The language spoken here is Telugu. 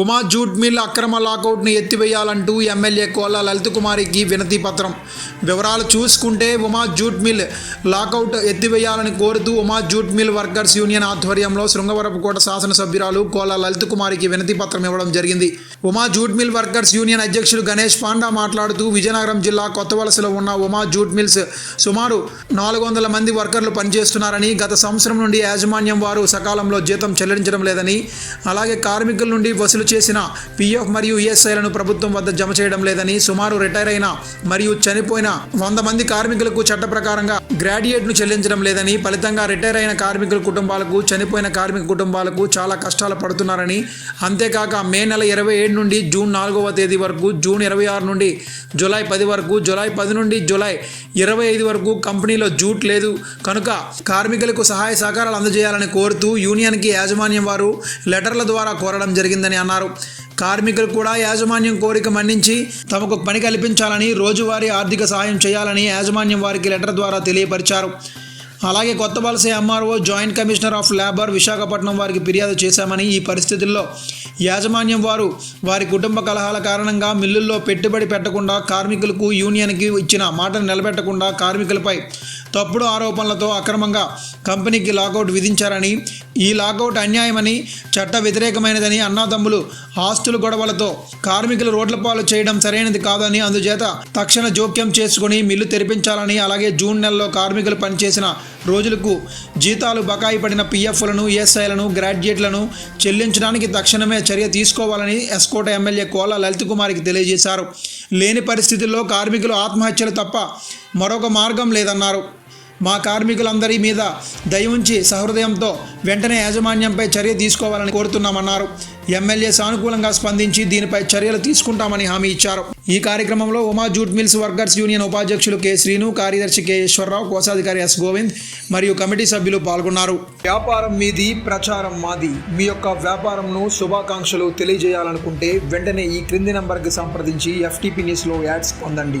ఉమా జూట్ మిల్ అక్రమ లాకౌట్ను ఎత్తివేయాలంటూ ఎమ్మెల్యే కోల లలిత్ కుమారికి వినతి పత్రం. వివరాలు చూసుకుంటే ఉమా జూట్ మిల్ లాకౌట్ ఎత్తివేయాలని కోరుతూ Uma jute mill workers union ఆధ్వర్యంలో శృంగవరపుకోట శాసనసభ్యురాలు కోల లలిత్ కుమారికి వినతి పత్రం ఇవ్వడం జరిగింది. Uma jute mill workers union అధ్యక్షుడు గణేష్ పాండా మాట్లాడుతూ విజయనగరం జిల్లా కొత్తవలసలో ఉన్న ఉమా జూట్ మిల్స్ సుమారు నాలుగు వందల మంది వర్కర్లు పనిచేస్తున్నారని గత సంవత్సరం నుండి యాజమాన్యం వారు సకాలంలో జీతం చెల్లించడం లేదని అలాగే కార్మికుల నుండి వసూలు చేసిన పీఎఫ్ మరియు ఈఎస్ఐలను ప్రభుత్వం వద్ద జమ చేయడం లేదని సుమారు రిటైర్ అయిన మరియు చనిపోయిన వంద మంది కార్మికులకు చట్ట ప్రకారంగా గ్రాడ్యుయేట్ను చెల్లించడం లేదని ఫలితంగా రిటైర్ అయిన కార్మికుల కుటుంబాలకు చనిపోయిన కార్మిక కుటుంబాలకు చాలా కష్టాలు పడుతున్నారని అంతేకాక మే నెల ఇరవై ఏడు నుండి జూన్ నాలుగవ తేదీ వరకు జూన్ ఇరవై ఆరు నుండి జూలై పది వరకు జూలై పది నుండి జూలై ఇరవై ఐదు వరకు కంపెనీలో జూట్ లేదు. కనుక కార్మికులకు సహాయ సహకారాలు అందజేయాలని కోరుతూ యూనియన్కి యాజమాన్యం వారు లెటర్ల ద్వారా కోరడం జరిగిందని అన్నారు. కార్మికులు కూడా యాజమాన్యం కోరిక మన్నించి తమకు పని కల్పించాలని రోజువారీ ఆర్థిక సహాయం చేయాలని యాజమాన్యం వారికి లెటర్ ద్వారా తెలియపరిచారు. అలాగే Kotha Valasa MRO joint commissioner of labour Visakhapatnam వారికి ఫిర్యాదు చేశామని ఈ పరిస్థితుల్లో యాజమాన్యం వారు వారి కుటుంబ కలహాల కారణంగా మిల్లుల్లో పెట్టుబడి పెట్టకుండా కార్మికులకు యూనియన్కి ఇచ్చిన మాటను నిలబెట్టకుండా కార్మికులపై తప్పుడు ఆరోపణలతో అక్రమంగా కంపెనీకి లాకౌట్ విధించారని ఈ లాకౌట్ అన్యాయమని చట్ట వ్యతిరేకమైనదని అన్నాదమ్ములు ఆస్తుల గొడవలతో కార్మికులు రోడ్ల పాలు చేయడం సరైనది కాదని అందుచేత తక్షణ జోక్యం చేసుకుని మిల్లు తెరిపించాలని అలాగే జూన్ నెలలో కార్మికులు పనిచేసిన రోజులకు జీతాలు బకాయి పడిన పిఎఫ్లను ఈఎస్ఐలను గ్రాడ్యుయేట్లను చెల్లించడానికి తక్షణమే చర్య తీసుకోవాలని ఎస్కోట ఎమ్మెల్యే కోల లలిత్ కుమార్కి తెలియజేశారు. లేని పరిస్థితుల్లో కార్మికులు ఆత్మహత్యలు తప్ప మరొక మార్గం లేదన్నారు. మా కార్మికులందరి మీద దయ ఉంచి సహృదయంతో వెంటనే యాజమాన్యంపై చర్య తీసుకోవాలని కోరుతున్నామన్నారు. ఎమ్మెల్యే సానుకూలంగా స్పందించి దీనిపై చర్యలు తీసుకుంటామని హామీ ఇచ్చారు. ఈ కార్యక్రమంలో Uma jute mills workers union ఉపాధ్యక్షులు కె శ్రీను కార్యదర్శి కె ఈశ్వరరావు కోశాధికారి ఎస్ గోవింద్ మరియు కమిటీ సభ్యులు పాల్గొన్నారు. వ్యాపారం మీది ప్రచారం మాది. మీ యొక్క వ్యాపారంను శుభాకాంక్షలు తెలియజేయాలనుకుంటే వెంటనే ఈ క్రింది నంబర్కి సంప్రదించి ఎఫ్టీపీ న్యూస్లో యాడ్స్ పొందండి.